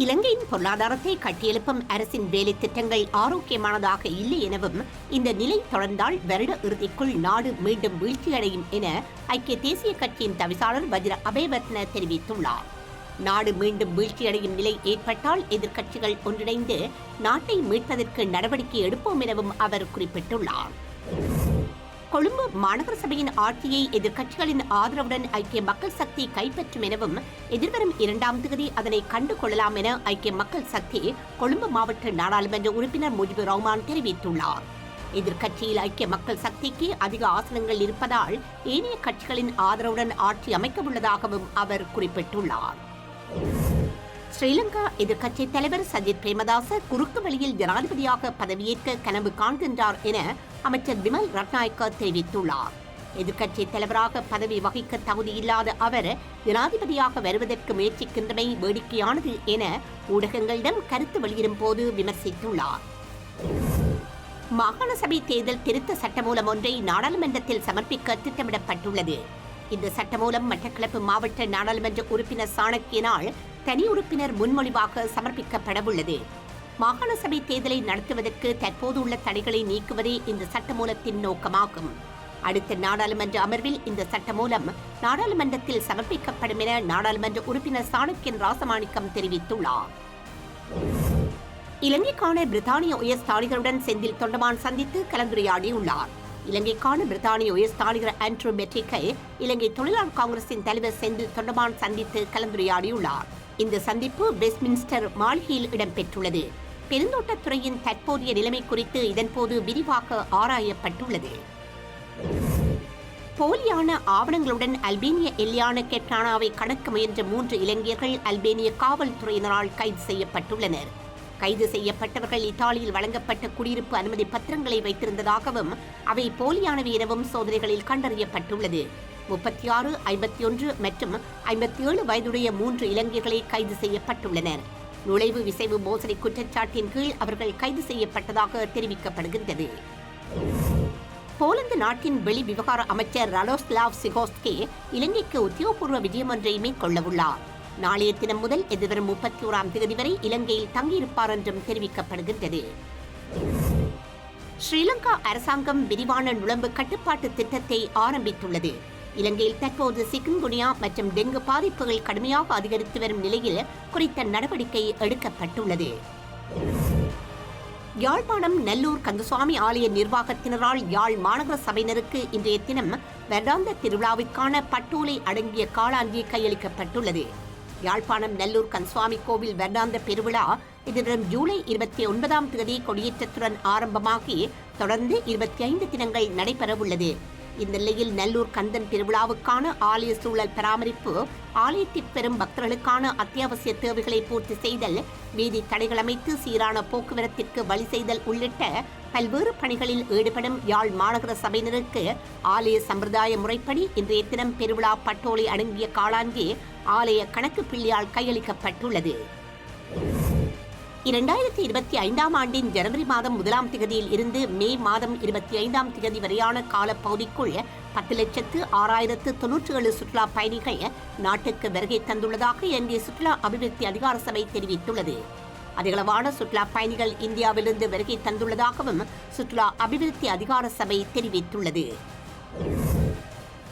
இலங்கையின் பொருளாதாரத்தை கட்டியெழுப்பும் அரசின் வேலை திட்டங்கள் ஆரோக்கியமானதாக இல்லை எனவும் இந்த நிலை தொடர்ந்தால் வருட இறுதிக்குள் நாடு மீண்டும் வீழ்ச்சியடையும் என ஐக்கிய தேசிய கட்சியின் தவிசாளர் வஜ்ர அபேவர்த்தன தெரிவித்துள்ளார். நாடு மீண்டும் வீழ்ச்சியடையும் நிலை ஏற்பட்டால் எதிர்க்கட்சிகள் ஒன்றிணைந்து நாட்டை மீட்பதற்கு நடவடிக்கை எடுப்போம் எனவும் அவர் குறிப்பிட்டுள்ளார். கொழும்பு மாநகர சபையின் ஆட்சியை எதிர்க்கட்சிகளின் ஆதரவுடன் ஐக்கிய மக்கள் சக்தி கைப்பற்றும் எனவும் எதிர்வரும் இரண்டாம் தேதி அதனை கண்டு கொள்ளலாம் என ஐக்கிய மக்கள் சக்தி கொழும்பு மாவட்ட நாடாளுமன்ற உறுப்பினர் முஜிபுர் ரஹ்மான் தெரிவித்துள்ளார். எதிர்க்கட்சியில் ஐக்கிய மக்கள் சக்திக்கு அதிக ஆசனங்கள் இருப்பதால் ஏனைய கட்சிகளின் ஆதரவுடன் ஆட்சி அமைக்க உள்ளதாகவும் அவர் குறிப்பிட்டுள்ளார். ஸ்ரீலங்கா எதிர்க்கட்சி தலைவர் சஜித் பிரேமதாச குறுக்கு வழியில் ஜனாதிபதியாக பதவியேற்க கனவு காண்கின்றார் என அமைச்சர் விமல் ரட்நாயக்க தெரிவித்துள்ளார். எதிர்க்கட்சி தலைவராக பதவி வகிக்க தகுதி இல்லாத அவர் ஜனாதிபதியாக வருவதற்கு முயற்சிக்கின்றமை வேடிக்கையானது என ஊடகங்களிடம் கருத்து வெளியிடும் போது விமர்சித்துள்ளார். மாகாண சபை தேர்தல் திருத்த சட்டமூலம் ஒன்றை நாடாளுமன்றத்தில் சமர்ப்பிக்க திட்டமிடப்பட்டுள்ளது. இந்த சட்டமூலம் மட்டக்களப்பு மாவட்ட நாடாளுமன்ற உறுப்பினர் சாணக்கியனால் தனி உறுப்பினர் முன்மொழிவாக சமர்ப்பிக்கப்படவுள்ளது. மாகாண சபை தேர்தலை நடத்துவதற்கு தற்போது உள்ள தடைகளை நீக்குவதே இந்த சட்டமூலத்தின் நோக்கமாகும். அடுத்த நாடாளுமன்ற அமர்வில் இந்த சட்டமூலம் நாடாளுமன்றத்தில் சமர்ப்பிக்கப்படும் என நாடாளுமன்ற உறுப்பினர் சாணக்கியன் ராசமாணிக்கம் தெரிவித்துள்ளார். இலங்கைக்கான பிரித்தானிய உயர்ஸ்தானிகருடன் செந்தில் தொண்டமான் சந்தித்து கலந்துரையாடியுள்ளார். இலங்கைக்கான பிரித்தானிய உயர்ஸ்தானிகர் ஆண்ட்ரூ மெட்ரிக்கை இலங்கை தொழிலாளர் காங்கிரசின் தலைவர் செந்தில் தொண்டமான் சந்தித்து கலந்துரையாடியுள்ளார். இந்த சந்திப்பு வெஸ்ட்மின்ஸ்டர் மாளிகையில் இடம்பெற்றுள்ளது. பெருந்தோட்டத்துறையின் தற்போதைய நிலைமை குறித்து இதன்போது விரிவாக ஆராயப்பட்டுள்ளது. போலியான ஆவணங்களுடன் அல்பேனிய எல்லியான கெட்டானாவை கடக்க முயன்ற மூன்று இளைஞர்கள் அல்பேனிய காவல்துறையினரால் கைது செய்யப்பட்டுள்ளனர். கைது செய்யப்பட்டவர்கள் இத்தாலியில் வழங்கப்பட்ட குடியிருப்பு அனுமதி பத்திரங்களை வைத்திருந்ததாகவும் அவை போலியானவை எனவும் சோதனைகளில் கண்டறியப்பட்டுள்ளது. முப்பத்தி ஆறு ஐம்பத்தி ஒன்று மற்றும் ஐம்பத்தி ஏழு வயதுடைய மூன்று இளைஞர்களை கைது செய்யப்பட்டுள்ளனர். நுழைவு விசைவு மோசடி குற்றச்சாட்டின் கீழ் அவர்கள் கைது செய்யப்பட்டதாக தெரிவிக்கப்படுகின்றது. போலந்து நாட்டின் வெளி விவகார அமைச்சர் ரலோஸ்லாவ் சிகோஸ்கே இலங்கைக்கு உத்தியோகபூர்வ விஜயம் ஒன்றை மேற்கொள்ளவுள்ளார். நாளைய தினம் முதல் எதிர்வரும் முப்பத்தி ஓராம் தேதி வரை இலங்கையில் தங்கியிருப்பார் என்றும் தெரிவிக்கப்படுகின்றது. ஸ்ரீலங்கா அரசாங்கம் விரிவான நுழம்பு கட்டுப்பாட்டு திட்டத்தை ஆரம்பித்துள்ளது. இலங்கையில் தற்போது சிக்கன்குனியா மற்றும் டெங்கு பாதிப்புகள் கடுமையாக அதிகரித்து வரும் நிலையில் குறித்த நடவடிக்கை எடுக்கப்பட்டுள்ளது. யாழ்ப்பாணம் நல்லூர் கந்தசுவாமி ஆலய நிர்வாகத்தினரால் யாழ் மாநகர சபையினருக்கு இன்றைய தினம் வருடாந்த திருவிழாவிற்கான பட்டோலை அடங்கிய காலாஞ்சி கையளிக்கப்பட்டுள்ளது. யாழ்ப்பாணம் நல்லூர் கந்தசுவாமி கோவில் வருடாந்த பெருவிழா எதிர்வரும் ஜூலை இருபத்தி ஒன்பதாம் தேதி கொடியேற்றத்துடன் ஆரம்பமாகி தொடர்ந்து இருபத்தி ஐந்து தினங்கள் நடைபெறவுள்ளது. இந்நிலையில் நல்லூர் கந்தன் திருவிழாவுக்கான ஆலய சூழல் பராமரிப்பு ஆலயத்தில் பெறும் பக்தர்களுக்கான அத்தியாவசிய தேவைகளை பூர்த்தி செய்தல் வீதி தடைகள் அமைத்து சீரான போக்குவரத்திற்கு வழி செய்தல் உள்ளிட்ட பல்வேறு பணிகளில் ஈடுபடும் யாழ் மாநகர சபையினருக்கு ஆலய சம்பிரதாய முறைப்படி இன்றைய தினம் பெருவிழா பட்டோலை அடங்கிய காளாஞ்சி ஆலய கணக்கு பிள்ளையால் கையளிக்கப்பட்டுள்ளது. இரண்டாயிரத்தி இருபத்தி ஐந்தாம் ஆண்டின் ஜனவரி மாதம் முதலாம் திகதியில் இருந்து மே மாதம் இருபத்தி ஐந்தாம் திகதி வரையான காலப்பகுதிக்குள் பத்து லட்சத்து ஆறாயிரத்து தொன்னூற்றி ஏழு சுற்றுலா பயணிகள் நாட்டுக்கு வருகை தந்துள்ளதாக இந்திய சுற்றுலா அபிவிருத்தி அதிகார சபை தெரிவித்துள்ளது. அதிகளவான சுற்றுலா பயணிகள் இந்தியாவிலிருந்து வருகை தந்துள்ளதாகவும் சுற்றுலா அபிவிருத்தி அதிகார சபை தெரிவித்துள்ளது.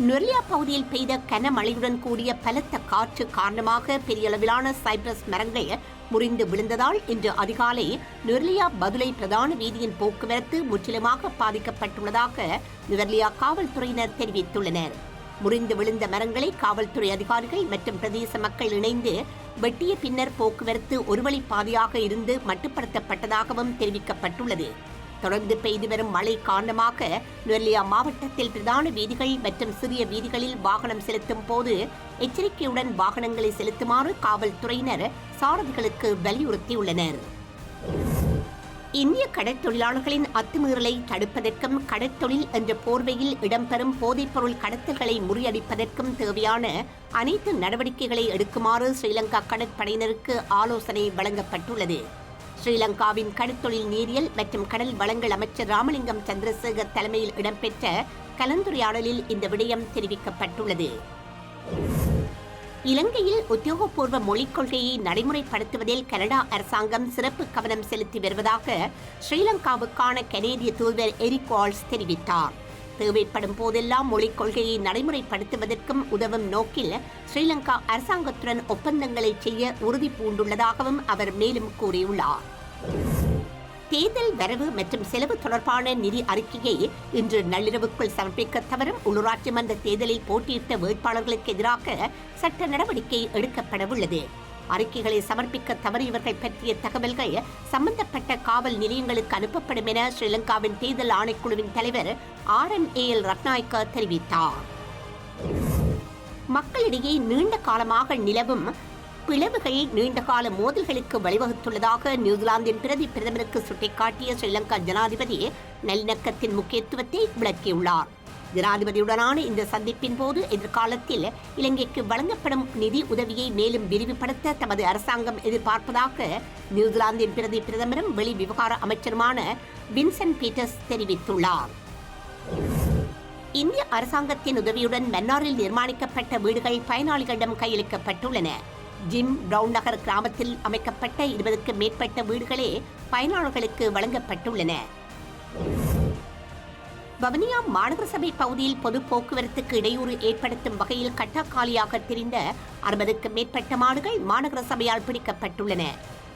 நொரியா பகுதியில் பெய்த கனமழையுடன் கூடிய பலத்த காற்று காரணமாக பெரிய அளவிலான சைப்ரஸ் மரங்கள் முறிந்து விழுந்ததால் இன்று அதிகாலை நுவர்லியா பதுளை பிரதான வீதியின் போக்குவரத்து முற்றிலுமாக பாதிக்கப்பட்டுள்ளதாக நுவர்லியா காவல்துறையினர் தெரிவித்துள்ளனர். முறிந்து விழுந்த மரங்களை காவல்துறை அதிகாரிகள் மற்றும் பிரதேச மக்கள் இணைந்து வெட்டிய பின்னர் போக்குவரத்து ஒருவழி பாதையாக இருந்து மட்டுப்படுத்தப்பட்டதாகவும் தெரிவிக்கப்பட்டுள்ளது. தொடர்ந்து பெய்து வரும் மழை காரணமாக நுவர்லியா மாவட்டத்தில் பிரதான வீதிகள் மற்றும் சிறிய வீதிகளில் வாகனம் செலுத்தும் போது எச்சரிக்கையுடன் வாகனங்களை செலுத்துமாறு காவல்துறையினர் சாரதிகளுக்கு வலியுறுத்தியுள்ளனர். இந்திய கடற்தொழிலாளர்களின் அத்துமீறலை தடுப்பதற்கும் கடற்தொழில் என்ற போர்வையில் இடம்பெறும் போதைப்பொருள் கடத்தல்களை முறியடிப்பதற்கும் தேவையான அனைத்து நடவடிக்கைகளை எடுக்குமாறு ஸ்ரீலங்கா கடற்படையினருக்கு ஆலோசனை வழங்கப்பட்டுள்ளது. ஸ்ரீலங்காவின் கடற்தொழில் நீரியல் மற்றும் கடல் வளங்கள் அமைச்சர் ராமலிங்கம் சந்திரசேகர் தலைமையில் இடம்பெற்ற கலந்துரையாடலில் இந்த விடயம் தெரிவிக்கப்பட்டுள்ளது. இலங்கையில் உத்தியோகபூர்வ மொழிக் கொள்கையை நடைமுறைப்படுத்துவதில் கனடா அரசாங்கம் சிறப்பு கவனம் செலுத்தி வருவதாக ஸ்ரீலங்காவுக்கான கனேடிய தூதர் எரிக் வால்ஸ் தெரிவித்தார். தேவைப்படும் போதெல்லாம் மொழிக் கொள்கையை நடைமுறைப்படுத்துவதற்கும் உதவும் நோக்கில் ஸ்ரீலங்கா அரசாங்கத்துடன் ஒப்பந்தங்களை செய்ய உறுதி பூண்டுள்ளதாகவும் அவர் மேலும் கூறியுள்ளார். தேர்தல் வரவு மற்றும் செலவு தொடர்பான நிதி அறிக்கையை இன்று நள்ளிரவுக்குள் சமர்ப்பிக்க தவறும் உள்ளூராட்சி மன்ற தேர்தலில் போட்டியிட்ட வேட்பாளர்களுக்கு எதிராக சட்ட நடவடிக்கை எடுக்கப்படவுள்ளது. அறிக்கைகளை சமர்ப்பிக்க தவறியவர்கள் பற்றிய தகவல்கள் சம்பந்தப்பட்ட காவல் நிலையங்களுக்கு அனுப்பப்படும் என ஸ்ரீலங்காவின் தேர்தல் ஆணைக்குழுவின் தலைவர் R M A L Ratnayake தெரிவித்தார். மக்களிடையே நீண்ட காலமாக நிலவும் பிளவுகள் நீண்டகால மோதல்களுக்கு வழிவகுத்துள்ளதாக நியூசிலாந்தின் பிரதி பிரதமருக்கு சுட்டிக்காட்டிய ஸ்ரீலங்கா ஜனாதிபதி நல்லிணக்கத்தின் முக்கியத்துவத்தை விளக்கியுள்ளார். ஜனாதிபதியுடனான இந்த சந்திப்பின் போது எதிர்காலத்தில் இலங்கைக்கு வழங்கப்படும் நிதி உதவியை மேலும் விரிவுபடுத்த தமது அரசாங்கம் எதிர்பார்ப்பதாக நியூசிலாந்தின் பிரதி பிரதமரும் வெளி விவகார அமைச்சருமான வின்சென்ட் பீட்டர்ஸ் தெரிவித்துள்ளார். இந்திய அரசாங்கத்தின் உதவியுடன் மன்னாரில் நிர்மாணிக்கப்பட்ட வீடுகள் பயனாளிகளிடம் கையளிக்கப்பட்டுள்ளன. ஜிம் பிரவுன் நகர் கிராமத்தில் அமைக்கப்பட்ட இருபதுக்கு மேற்பட்ட வீடுகளே பயனாளர்களுக்கு வழங்கப்பட்டுள்ளன. வவுனியா மாநகர சபை பகுதியில் பொது போக்குவரத்துக்கு இடையூறு ஏற்படுத்தும் வகையில் கட்டாக்காலியாக தெரிந்த அறுபதுக்கு மேற்பட்ட மாடுகள் மாநகர சபையால் பிடிக்கப்பட்டுள்ளன.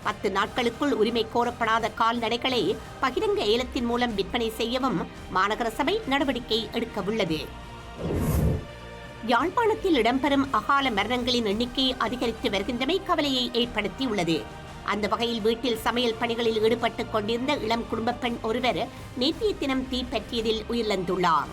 பத்து நாட்களுக்குள் உரிமை கோரப்படாத கால்நடைகளை பகிரங்க ஏலத்தின் மூலம் விற்பனை செய்யவும் மாநகர சபை நடவடிக்கை எடுக்கவுள்ளது. யாழ்ப்பாணத்தில் இடம்பெறும் அகால மரணங்களின் எண்ணிக்கை அதிகரித்து வருகின்றமை கவலையை ஏற்படுத்தியுள்ளது. அந்த வகையில் வீட்டில் சமையல் பணிகளில் ஈடுபட்டுக் கொண்டிருந்த இளம் குடும்ப பெண் ஒருவர் நேற்றைய தினம் தீப்பற்றியதில் உயிரிழந்துள்ளார்.